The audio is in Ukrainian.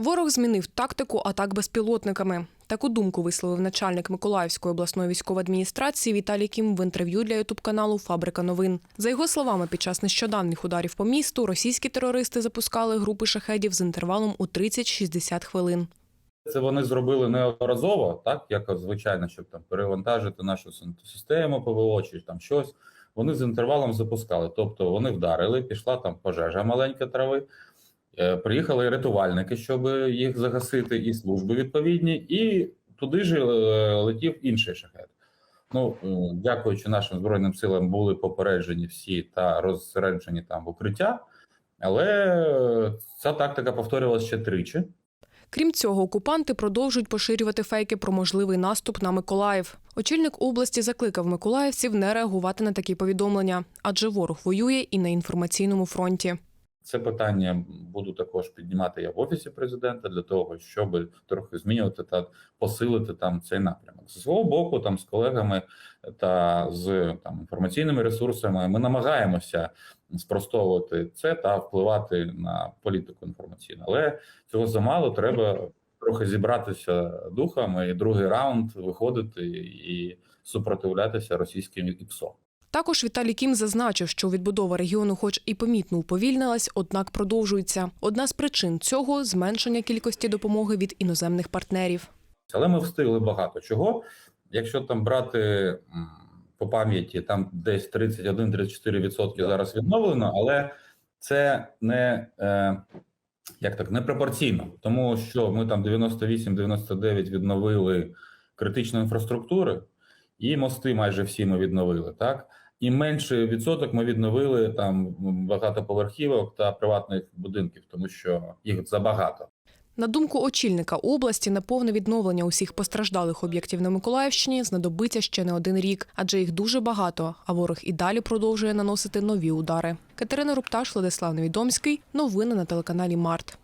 Ворог змінив тактику атак безпілотниками. Таку думку висловив начальник Миколаївської обласної військової адміністрації Віталій Кім в інтерв'ю для ютуб-каналу Фабрика новин. За його словами, під час нещодавніх ударів по місту російські терористи запускали групи шахедів з інтервалом у 30-60 хвилин. Це вони зробили неодноразово, так як звичайно, щоб там перевантажити нашу систему ПВО чи там щось. Вони з інтервалом запускали. Тобто вони вдарили, пішла там пожежа маленька трави. Е, Приїхали рятувальники, щоб їх загасити, і служби відповідні, і туди ж е, летів інший шахет. Ну, е, дякуючи нашим збройним силам, були попереджені всі та розсереджені там в укриття, але ця тактика повторювалася ще тричі. Крім цього, окупанти продовжують поширювати фейки про можливий наступ на Миколаїв. Очільник області закликав миколаївців не реагувати на такі повідомлення, адже ворог воює і на інформаційному фронті. Це питання буду також піднімати я в офісі президента для того, щоб трохи змінювати та посилити там цей напрямок. З свого боку, там з колегами та з там інформаційними ресурсами ми намагаємося спростовувати це та впливати на політику інформаційну. Але цього замало. Треба трохи зібратися духом і другий раунд виходити і супротивлятися російським ІПСО. Також Віталій Кім зазначив, що відбудова регіону, хоч і помітно уповільнилась, однак продовжується. Одна з причин цього зменшення кількості допомоги від іноземних партнерів. Але ми встигли багато чого. Якщо там брати по пам'яті, там десь 31-34% зараз відновлено, але це не е, як так не пропорційно, тому що ми там 98-99 відновили критичну інфраструктуру, і мости майже всі ми відновили, так. І менший відсоток ми відновили там багатоповерхівок та приватних будинків, тому що їх забагато. На думку очільника області, на повне відновлення усіх постраждалих об'єктів на Миколаївщині знадобиться ще не один рік, адже їх дуже багато. А ворог і далі продовжує наносити нові удари. Катерина Рупташ, Владислав Невідомський. Новини на телеканалі Март.